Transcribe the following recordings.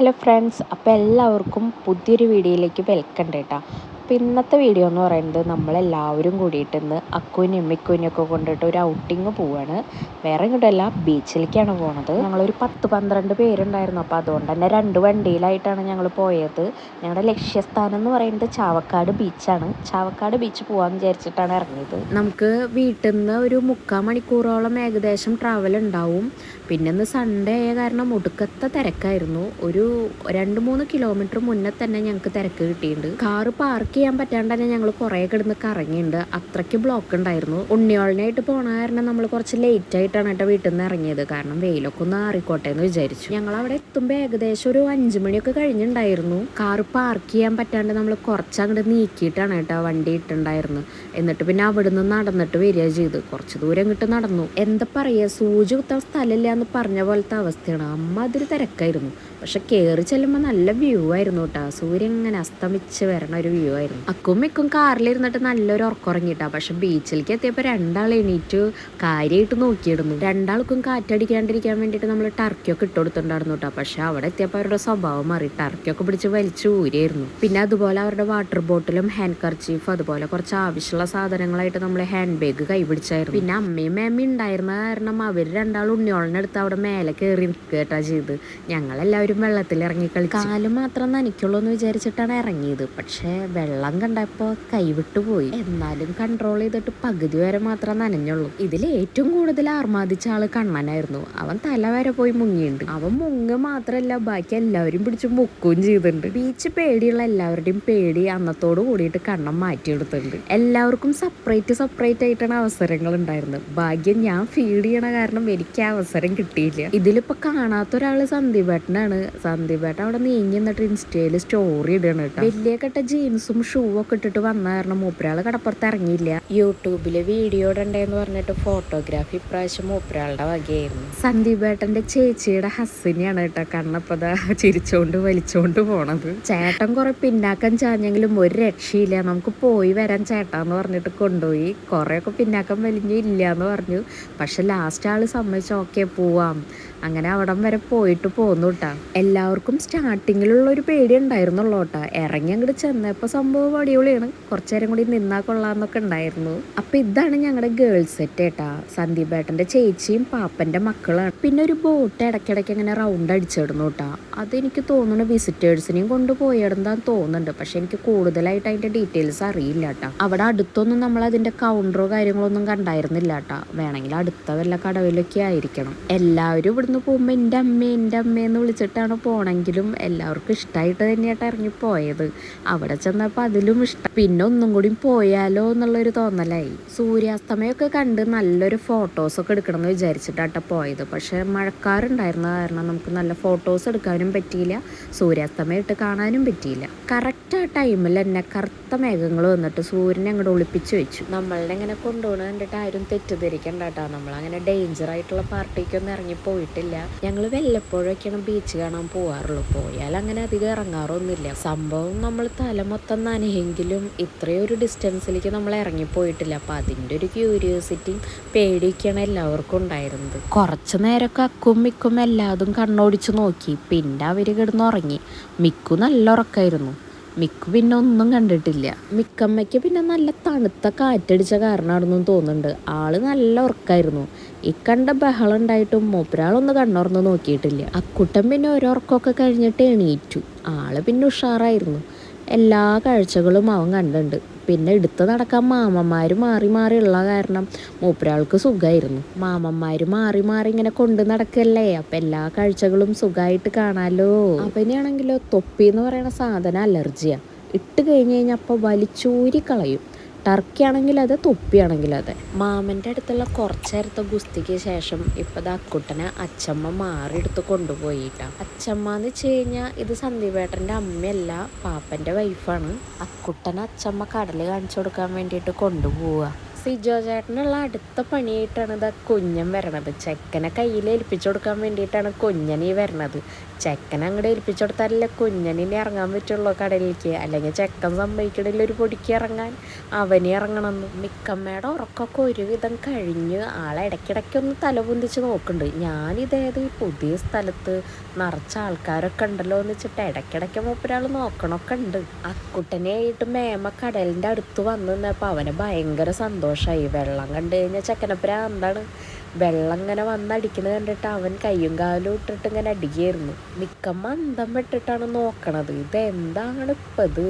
Hello friends അപ്പോൾ എല്ലാവർക്കും പുതിയൊരു വീഡിയോയിലേക്ക് വെൽക്കം കേട്ടോ. അപ്പോൾ ഇന്നത്തെ വീഡിയോ എന്ന് പറയുന്നത് നമ്മളെല്ലാവരും കൂടിയിട്ട് ഇന്ന് അക്കുവിനും എമ്മിക്കുവിനും ഒക്കെ കൊണ്ടിട്ട് ഒരു ഔട്ടിങ് പോവാണ്. വേറെ ഇങ്ങോട്ടല്ല ബീച്ചിലേക്കാണ് പോണത്. ഞങ്ങളൊരു പത്ത് പന്ത്രണ്ട് പേരുണ്ടായിരുന്നു. അപ്പോൾ അതുകൊണ്ട് തന്നെ രണ്ട് വണ്ടിയിലായിട്ടാണ് ഞങ്ങൾ പോയത്. ഞങ്ങളുടെ ലക്ഷ്യസ്ഥാനം എന്ന് പറയുന്നത് ചാവക്കാട് ബീച്ചാണ് ചാവക്കാട് ബീച്ച് പോകാമെന്ന് വിചാരിച്ചിട്ടാണ് ഇറങ്ങിയത്. നമുക്ക് വീട്ടിൽ നിന്ന് ഒരു മുക്കാൽ മണിക്കൂറോളം ഏകദേശം ട്രാവൽ ഉണ്ടാവും. പിന്നെ ഇന്ന് സൺഡേ ആയ കാരണം ഒടുക്കത്തെ തിരക്കായിരുന്നു. ഒരു രണ്ട് മൂന്ന് കിലോമീറ്റർ മുന്നേ തന്നെ ഞങ്ങൾക്ക് തിരക്ക് കിട്ടിയിട്ടുണ്ട്. കാറ് പാർക്ക് ചെയ്യാൻ പറ്റാണ്ട് തന്നെ ഞങ്ങൾ കുറേ കിടന്ന് കറങ്ങിയിട്ടുണ്ട് അത്രയ്ക്ക് ബ്ലോക്ക് ഉണ്ടായിരുന്നു. ഉണ്ണിയോളിനായിട്ട് പോണ കാരണം നമ്മൾ കുറച്ച് ലേറ്റ് ആയിട്ടാണ് കേട്ടോ വീട്ടിൽ നിന്ന് ഇറങ്ങിയത്. കാരണം വെയിലൊക്കെ ഒന്ന് ആറിക്കോട്ടെ എന്ന് വിചാരിച്ചു. ഞങ്ങൾ അവിടെ എത്തുമ്പോൾ ഏകദേശം ഒരു അഞ്ചു മണിയൊക്കെ കഴിഞ്ഞിട്ടുണ്ടായിരുന്നു കാർ പാർക്ക് ചെയ്യാൻ പറ്റാണ്ട് നമ്മൾ കുറച്ച് അങ്ങോട്ട് നീക്കിയിട്ടാണ് കേട്ടോ വണ്ടി ഇട്ടുണ്ടായിരുന്നു എന്നിട്ട് പിന്നെ അവിടുന്ന് നടന്നിട്ട് വരിക ചെയ്ത്. കുറച്ച് ദൂരം ഇങ്ങോട്ട് നടന്നു. എന്താ പറയുക സൂചി കുത്താൻ സ്ഥലമില്ല എന്ന് പറഞ്ഞ പോലത്തെ അവസ്ഥയാണ്. അമ്മ അതിൽ തിരക്കായിരുന്നു. പക്ഷെ കയറി ചെല്ലുമ്പോൾ നല്ല വ്യൂ ആയിരുന്നു കേട്ടോ. സൂര്യൻ ഇങ്ങനെ അസ്തമിച്ച് വരണ ഒരു വ്യൂ ആയിരുന്നു. അക്കും മിക്കും കാറിലിരുന്നിട്ട് നല്ലൊരു ഉറക്കുറങ്ങിട്ടാ പക്ഷെ ബീച്ചിലേക്ക് എത്തിയപ്പോൾ രണ്ടാൾ എണീറ്റ് കാര്യമായിട്ട് നോക്കിയിടുന്നു. രണ്ടാൾക്കും കാറ്റടിക്കാണ്ടിരിക്കാൻ വേണ്ടിയിട്ട് നമ്മൾ ടർക്കിയൊക്കെ ഇട്ട് കൊടുത്തിട്ടുണ്ടായിരുന്നു കേട്ടോ പക്ഷെ അവിടെ എത്തിയപ്പോൾ അവരുടെ സ്വഭാവം മാറി. ടർക്കിയൊക്കെ പിടിച്ച് വലിച്ചു ഊരിയായിരുന്നു. പിന്നെ അതുപോലെ അവരുടെ വാട്ടർ ബോട്ടിലും ഹാൻഡ് കർച്ചീഫ് അതുപോലെ കുറച്ച് ആവശ്യമുള്ള സാധനങ്ങളായിട്ട് നമ്മൾ ഹാൻഡ് ബാഗ് കൈ പിടിച്ചായിരുന്നു പിന്നെ അമ്മയും മേമ്മയും ഉണ്ടായിരുന്ന കാരണം അവർ രണ്ടാളും ഉണ്ണിയോളിനടുത്ത് അവിടെ മേലെ കയറി നിൽക്കുക കേട്ടാ ചെയ്ത്. ഞങ്ങളെല്ലാവരും വെള്ളത്തിൽ ഇറങ്ങി കളിച്ചു. കാൽ മാത്രം നനയ്ക്കുള്ളൂ എന്ന് വിചാരിച്ചിട്ടാണ് ഇറങ്ങിയത്. പക്ഷേ വെള്ളം കണ്ടപ്പോൾ കൈവിട്ടു പോയി. എന്നാലും കൺട്രോൾ ചെയ്തിട്ട് പകുതി വരെ മാത്രം നനഞ്ഞുള്ളൂ. ഇതിൽ ഏറ്റവും കൂടുതൽ ആർമാദിച്ച ആൾ കണ്ണനായിരുന്നു. അവൻ തല വരെ പോയി മുങ്ങിയുണ്ട്. അവൻ മുങ്ങ മാത്രല്ല ബാക്കി എല്ലാവരും പിടിച്ച് മുക്കുകയും ചെയ്തിട്ടുണ്ട് ബീച്ച് പേടിയുള്ള എല്ലാവരുടെയും പേടി അന്നത്തോട് കൂടിയിട്ട് കണ്ണം മാറ്റിയെടുത്തിട്ടുണ്ട് എല്ലാവർക്കും സെപ്പറേറ്റ് സെപ്പറേറ്റ് ആയിട്ടാണ് അവസരങ്ങൾ ഉണ്ടായിരുന്നത്. ഭാഗ്യം ഞാൻ ഫീഡ് ചെയ്യണ കാരണം എനിക്ക് അവസരം കിട്ടിയില്ല. ഇതിലിപ്പോ കാണാത്ത ഒരാൾ സന്ദീപേട്ടനാണ്. സന്ദീപേട്ടൻ അവിടെ നീങ്ങി നിന്നിട്ട് ഇൻസ്റ്റയിൽ സ്റ്റോറി ഇടണം കേട്ടോ. വലിയ കെട്ട ജീൻസും ഷൂ ഒക്കെ ഇട്ടിട്ട് വന്ന കാരണം മൂപ്പരാൾ കടപ്പുറത്ത് ഇറങ്ങിയില്ല യൂട്യൂബിൽ വീഡിയോ ഇടണ്ടേന്ന് പറഞ്ഞിട്ട് ഫോട്ടോഗ്രാഫി ഇപ്രാവശ്യം മൂപ്പരാളുടെ വകയായിരുന്നു. സന്ദീപേട്ടന്റെ ചേച്ചിയുടെ ഹസ്സിനെയാണ് കേട്ടോ കണ്ണപ്പത ചിരിച്ചോണ്ട് വലിച്ചോണ്ട് പോണത്. ചേട്ടൻ കുറെ പിന്നാക്കം ചാഞ്ഞെങ്കിലും ഒരു രക്ഷയില്ല. നമുക്ക് പോയി വരാൻ ചേട്ടാന്ന് പറഞ്ഞിട്ട് കൊണ്ടുപോയി. കുറെയൊക്കെ പിന്നാക്കം വലിഞ്ഞു ഇല്ല എന്ന് പറഞ്ഞു. പക്ഷെ ലാസ്റ്റ് ആൾ സമ്മതിച്ചു ഓക്കെ പോവാം. അങ്ങനെ അവിടം വരെ പോയിട്ട് പോന്നു കേട്ടാ എല്ലാവർക്കും സ്റ്റാർട്ടിങ്ങിലുള്ള ഒരു പേടി ഉണ്ടായിരുന്നുള്ളൂ കേട്ടാ ഇറങ്ങി അങ്ങോട്ട് ചെന്നപ്പോൾ സംഭവം അടിപൊളിയാണ്. കുറച്ചു നേരം കൂടി നിന്നാ കൊള്ളാന്നൊക്കെ ഉണ്ടായിരുന്നു. അപ്പൊ ഇതാണ് ഞങ്ങളുടെ ഗേൾസ് സെറ്റ് കേട്ടാ സന്ദീപ് ഏട്ടന്റെ ചേച്ചിയും പാപ്പന്റെ മക്കളാണ്. പിന്നെ ഒരു ബോട്ട് ഇടയ്ക്കിടയ്ക്ക് ഇങ്ങനെ റൗണ്ട് അടിച്ചിടുന്നു കേട്ടാ അതെനിക്ക് തോന്നുന്നു വിസിറ്റേഴ്സിനെയും കൊണ്ട് പോയിടുന്നതാന്ന് തോന്നുന്നുണ്ട്. പക്ഷെ എനിക്ക് കൂടുതലായിട്ട് അതിന്റെ ഡീറ്റെയിൽസ് അറിയില്ല കേട്ടോ അവിടെ അടുത്തൊന്നും നമ്മൾ അതിന്റെ കൗണ്ടറോ കാര്യങ്ങളോ ഒന്നും കണ്ടായിരുന്നില്ല കേട്ടോ വേണമെങ്കിൽ അടുത്ത വല്ല കടവിലൊക്കെ ആയിരിക്കണം. എല്ലാവരും ഇവിടുന്ന് പോകുമ്പോൾ എന്റെ അമ്മ എന്റെ അമ്മയെന്ന് വിളിച്ചിട്ടാണ് പോണെങ്കിലും എല്ലാവർക്കും ഇഷ്ടമായിട്ട് തന്നെയായിട്ട് ഇറങ്ങി പോയത്. അവിടെ ചെന്നപ്പോൾ അതിലും ഇഷ്ടം. പിന്നെ ഒന്നും കൂടി പോയാലോ എന്നുള്ളൊരു തോന്നലായി. സൂര്യാസ്തമയമൊക്കെ കണ്ട് നല്ലൊരു ഫോട്ടോസ് ഒക്കെ എടുക്കണം എന്ന് വിചാരിച്ചിട്ടാട്ടോ പോയത്. പക്ഷെ മഴക്കാറുണ്ടായിരുന്ന കാരണം നമുക്ക് നല്ല ഫോട്ടോസ് എടുക്കാനും പറ്റിയില്ല. സൂര്യാസ്തമയമായിട്ട് കാണാനും പറ്റിയില്ല. കറക്റ്റ് ആ ടൈമിൽ തന്നെ കറുത്ത മേഘങ്ങൾ വന്നിട്ട് സൂര്യനെ അങ്ങോട്ട് ഒളിപ്പിച്ച് വെച്ചു. നമ്മളുടെ ഇങ്ങനെ കൊണ്ടുപോകണ കണ്ടിട്ട് ആരും തെറ്റിദ്ധരിക്കണ്ട കേട്ടോ നമ്മളങ്ങനെ ഡേഞ്ചർ ആയിട്ടുള്ള പാർട്ടിക്കൊന്നും ഇറങ്ങി പോയിട്ടില്ല. ഞങ്ങൾ വല്ലപ്പോഴൊക്കെയാണ് ബീച്ച് കാണാൻ പോകാറുള്ളൂ പോയാൽ അങ്ങനെ അധികം ഇറങ്ങാറൊന്നുമില്ല. സംഭവം നമ്മൾ തല മൊത്തം നനയെങ്കിലും ഇത്രയും ഒരു ഡിസ്റ്റൻസിലേക്ക് നമ്മൾ ഇറങ്ങിപ്പോയിട്ടില്ല അപ്പം അതിന്റെ ഒരു ക്യൂരിയോസിറ്റിയും പേടിയൊക്കെയാണ് എല്ലാവർക്കും ഉണ്ടായിരുന്നത്. കുറച്ച് നേരമൊക്കെ അക്കും മിക്കും എല്ലാതും കണ്ണോടിച്ച് നോക്കി. പിന്നെ അവർ കിടന്നുറങ്ങി. മിക്കു നല്ല ഉറക്കായിരുന്നു മിക്കു പിന്നെ ഒന്നും കണ്ടിട്ടില്ല. മിക്കമ്മയ്ക്ക് പിന്നെ നല്ല തണുത്ത കാറ്റടിച്ച കാരണമാണെന്നും തോന്നുന്നുണ്ട്. ആൾ നല്ല ഉറക്കായിരുന്നു. ഈ കണ്ട ബഹളം ഉണ്ടായിട്ടും മൂപ്പരാളൊന്ന് കണ്ണുറന്ന് നോക്കിയിട്ടില്ല. അക്കുട്ടൻ പിന്നെ ഓരോ ഉറക്കമൊക്കെ കഴിഞ്ഞിട്ട് എണീറ്റു. ആൾ പിന്നെ ഉഷാറായിരുന്നു. എല്ലാ കാഴ്ചകളും അവൻ കണ്ടിട്ടുണ്ട്. പിന്നെ എടുത്ത് നടക്കാൻ മാമന്മാർ മാറി മാറി ഉള്ള കാരണം മൂപ്പരാൾക്ക് സുഖമായിരുന്നു മാമന്മാർ മാറി മാറി ഇങ്ങനെ കൊണ്ടു നടക്കല്ലേ? അപ്പം എല്ലാ കാഴ്ചകളും സുഖമായിട്ട് കാണാലോ? അവനെയാണെങ്കിലോ തൊപ്പി എന്ന് പറയുന്ന സാധനം അലർജിയാണ് ഇട്ട് കഴിഞ്ഞ് കഴിഞ്ഞാൽ അപ്പോൾ വലിച്ചൂരി കളയും. ടർക്കി ആണെങ്കിൽ അതെ തൊപ്പിയാണെങ്കിൽ അതെ. മാമന്റെ അടുത്തുള്ള കുറച്ചേരത്തെ ഗുസ്തിക്ക് ശേഷം ഇപ്പം അക്കുട്ടനെ അച്ചമ്മ മാറിയെടുത്ത് കൊണ്ടുപോയിട്ടാ. അച്ചമ്മ എന്ന് വെച്ച് കഴിഞ്ഞാൽ ഇത് സന്ദീപേട്ടന്റെ അമ്മയല്ല പാപ്പന്റെ വൈഫാണ് അക്കുട്ടനെ അച്ചമ്മ കടൽ കാണിച്ചു കൊടുക്കാൻ വേണ്ടിയിട്ട് കൊണ്ടുപോവുക സിജോ ചേട്ടനുള്ള അടുത്ത പണിയായിട്ടാണ് ഇതാ കുഞ്ഞൻ വരണത്. ചെക്കനെ കയ്യിൽ ഏൽപ്പിച്ചു കൊടുക്കാൻ വേണ്ടിയിട്ടാണ് കുഞ്ഞൻ ഈ വരണത്. ചെക്കൻ അങ്ങോട്ട് ഏൽപ്പിച്ചു കൊടുത്താലല്ലേ കുഞ്ഞനിനെ ഇറങ്ങാൻ പറ്റുള്ളൂ കടലിലേക്ക്. അല്ലെങ്കിൽ ചെക്കൻ സംഭവിക്കണില്ല ഒരു പൊടിക്ക് ഇറങ്ങാൻ. അവനെ ഇറങ്ങണമെന്ന്. മിക്കമ്മയുടെ ഉറക്കമൊക്കെ ഒരുവിധം കഴിഞ്ഞ് ആളെ ഇടയ്ക്കിടയ്ക്ക് ഒന്ന് തലപൊന്തിച്ച് നോക്കുന്നുണ്ട്. ഞാനിതേത് ഈ പുതിയ സ്ഥലത്ത് നിറച്ച ആൾക്കാരൊക്കെ ഉണ്ടല്ലോ എന്ന് വെച്ചിട്ട് ഇടയ്ക്കിടയ്ക്ക് മൂപ്പരാൾ നോക്കണമൊക്കെ ഉണ്ട്. അക്കുട്ടനെ ആയിട്ട് മേമ കടലിന്റെ അടുത്ത് വന്നു നിന്നപ്പോൾ അവന് ഭയങ്കര സന്തോഷമായി വെള്ളം കണ്ടു കഴിഞ്ഞാൽ ചെക്കനപ്പുര എന്താണ്? വെള്ളം ഇങ്ങനെ വന്നടിക്കുന്നത് കണ്ടിട്ട് അവൻ കയ്യും കാലും ഇട്ടിട്ട് ഇങ്ങനെ അടിക്കുകയായിരുന്നു മിക്കമ്മ അന്തം വിട്ടിട്ടാണ് നോക്കണത്. ഇതെന്താണ് ഇപ്പം ഇത്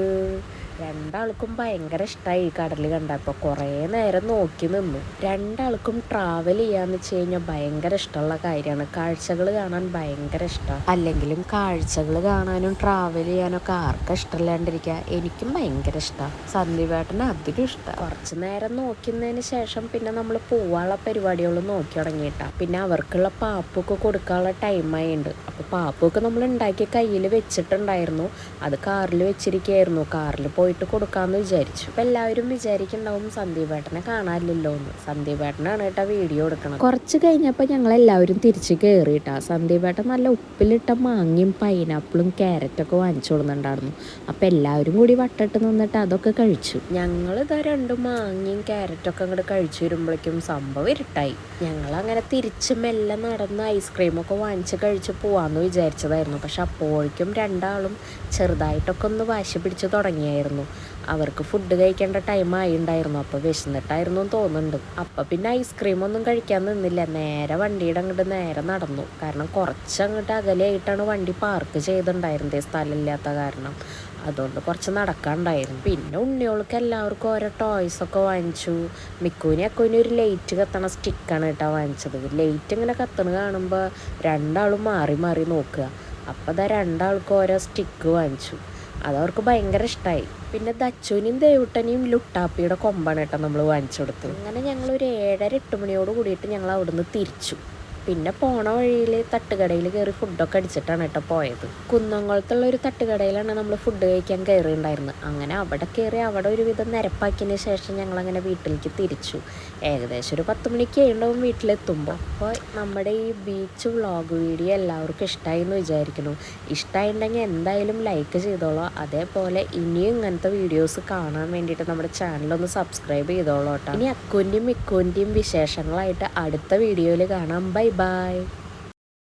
രണ്ടാൾക്കും ഭയങ്കര ഇഷ്ടമായി ഈ കടൽ കണ്ടപ്പോൾ കുറേ നേരം നോക്കി നിന്നു. രണ്ടാൾക്കും ട്രാവൽ ചെയ്യാന്ന് വെച്ച് കഴിഞ്ഞാൽ ഭയങ്കര ഇഷ്ടമുള്ള കാര്യമാണ്. കാഴ്ചകൾ കാണാൻ ഭയങ്കര ഇഷ്ടമാണ് അല്ലെങ്കിലും കാഴ്ചകൾ കാണാനും ട്രാവൽ ചെയ്യാനൊക്കെ ആർക്കും ഇഷ്ടമില്ലാണ്ടിരിക്കുക എനിക്കും ഭയങ്കര ഇഷ്ടമാണ് സന്ദീപേട്ടന് അതിലും ഇഷ്ടമാണ് കുറച്ച് നേരം നോക്കുന്നതിന് ശേഷം പിന്നെ നമ്മൾ പോവാനുള്ള പരിപാടികൾ നോക്കി തുടങ്ങിയിട്ടാണ് പിന്നെ അവർക്കുള്ള പാപ്പൊക്കെ കൊടുക്കാനുള്ള ടൈമായിട്ടുണ്ട് അപ്പോൾ പാപ്പൊക്കെ നമ്മൾ ഉണ്ടാക്കി കയ്യിൽ വെച്ചിട്ടുണ്ടായിരുന്നു. അത് കാറിൽ വെച്ചിരിക്കുകയായിരുന്നു കാറിൽ പോയി പോയിട്ട് കൊടുക്കാമെന്ന് വിചാരിച്ചു. അപ്പം എല്ലാവരും വിചാരിക്കുന്നുണ്ടാവും സന്ദീപേട്ടനെ കാണാനില്ലല്ലോ എന്ന് സന്ദീപേട്ടനാണ് കേട്ടോ വീഡിയോ എടുക്കണം കുറച്ച് കഴിഞ്ഞപ്പോൾ ഞങ്ങൾ എല്ലാവരും തിരിച്ച് കയറിയിട്ടാ സന്ദീപേട്ടൻ നല്ല ഉപ്പിലിട്ട മാങ്ങയും പൈനാപ്പിളും ക്യാരറ്റൊക്കെ വാങ്ങിച്ചു കൊടുക്കുന്നുണ്ടായിരുന്നു അപ്പം എല്ലാവരും കൂടി വട്ടിട്ട് നിന്നിട്ട് അതൊക്കെ കഴിച്ചു. ഞങ്ങൾ ഇതാ രണ്ട് മാങ്ങയും ക്യാരറ്റൊക്കെ അങ്ങോട്ട് കഴിച്ചു വരുമ്പോഴേക്കും സംഭവം ഇരുട്ടായി. ഞങ്ങൾ അങ്ങനെ തിരിച്ച് മെല്ലെ നടന്ന് ഐസ്ക്രീമൊക്കെ വാങ്ങിച്ച് കഴിച്ച് പോവാമെന്ന് വിചാരിച്ചതായിരുന്നു. പക്ഷെ അപ്പോഴേക്കും രണ്ടാളും ചെറുതായിട്ടൊക്കെ ഒന്ന് വാശി പിടിച്ച് തുടങ്ങിയായിരുന്നു. അവർക്ക് ഫുഡ് കഴിക്കേണ്ട ടൈം ആയിണ്ടായിരുന്നു. അപ്പോൾ വിശന്നിട്ടായിരുന്നു തോന്നുന്നുണ്ട്. അപ്പം പിന്നെ ഐസ്ക്രീം ഒന്നും കഴിക്കാൻ നിന്നില്ല. നേരെ വണ്ടിയുടെ അങ്ങോട്ട് നേരെ നടന്നു. കാരണം കുറച്ച് അങ്ങോട്ട് അകലെയായിട്ടാണ് വണ്ടി പാർക്ക് ചെയ്തിട്ടുണ്ടായിരുന്നത്. സ്ഥലമില്ലാത്ത കാരണം. അതുകൊണ്ട് കുറച്ച് നടക്കാണ്ടായിരുന്നു. പിന്നെ ഉണ്ണിയോൾക്ക് എല്ലാവർക്കും ഓരോ ടോയ്സൊക്കെ വാങ്ങിച്ചു. മിക്കൂനി അക്കൂനി ഒരു ലൈറ്റ് കത്തണ സ്റ്റിക്കാണ് കേട്ടോ വാങ്ങിച്ചത്. ലൈറ്റ് ഇങ്ങനെ കത്തണ കാണുമ്പോൾ രണ്ടാളും മാറി മാറി നോക്കുക. അപ്പോൾ അതാ രണ്ടാൾക്കും ഓരോ സ്റ്റിക്ക് വാങ്ങിച്ചു. അതവർക്ക് ഭയങ്കര ഇഷ്ടമായി പിന്നെ ദച്ചുവിനെയും ദേവുട്ടനെയും ലുട്ടാപ്പിയുടെ കൊമ്പാണ് കേട്ടോ നമ്മൾ വാങ്ങിച്ചു കൊടുത്തത്. അങ്ങനെ ഞങ്ങൾ ഒരു ഏഴര എട്ട് മണിയോട് കൂടിയിട്ട് ഞങ്ങൾ അവിടുന്ന് തിരിച്ചു. പിന്നെ പോണ വഴിയിൽ തട്ടുകടയിൽ കയറി ഫുഡൊക്കെ അടിച്ചിട്ടാണ് കേട്ടോ പോയത്. കുന്നംകുളത്തുള്ള ഒരു തട്ടുകടയിലാണ് നമ്മൾ ഫുഡ് കഴിക്കാൻ കയറിയിട്ടുണ്ടായിരുന്നത് അങ്ങനെ അവിടെ കയറി അവിടെ ഒരുവിധം നിരപ്പാക്കിയതിന് ശേഷം ഞങ്ങൾ അങ്ങനെ വീട്ടിലേക്ക് തിരിച്ചു. ഏകദേശം ഒരു പത്ത് മണിക്ക് ഉണ്ടാവും വീട്ടിലെത്തുമ്പോൾ അപ്പോൾ നമ്മുടെ ഈ ബീച്ച് വ്ളോഗ് വീഡിയോ എല്ലാവർക്കും ഇഷ്ടമായി എന്ന് വിചാരിക്കുന്നു. ഇഷ്ടമായിട്ടുണ്ടെങ്കിൽ എന്തായാലും ലൈക്ക് ചെയ്തോളൂ. അതേപോലെ ഇനിയും ഇങ്ങനത്തെ വീഡിയോസ് കാണാൻ വേണ്ടിയിട്ട് നമ്മുടെ ചാനലൊന്ന് സബ്സ്ക്രൈബ് ചെയ്തോളൂ കേട്ടോ. ഇനി അക്കുന്റെയും മിക്കുന്റെയും വിശേഷങ്ങളായിട്ട് അടുത്ത വീഡിയോയിൽ കാണാം. Bye bye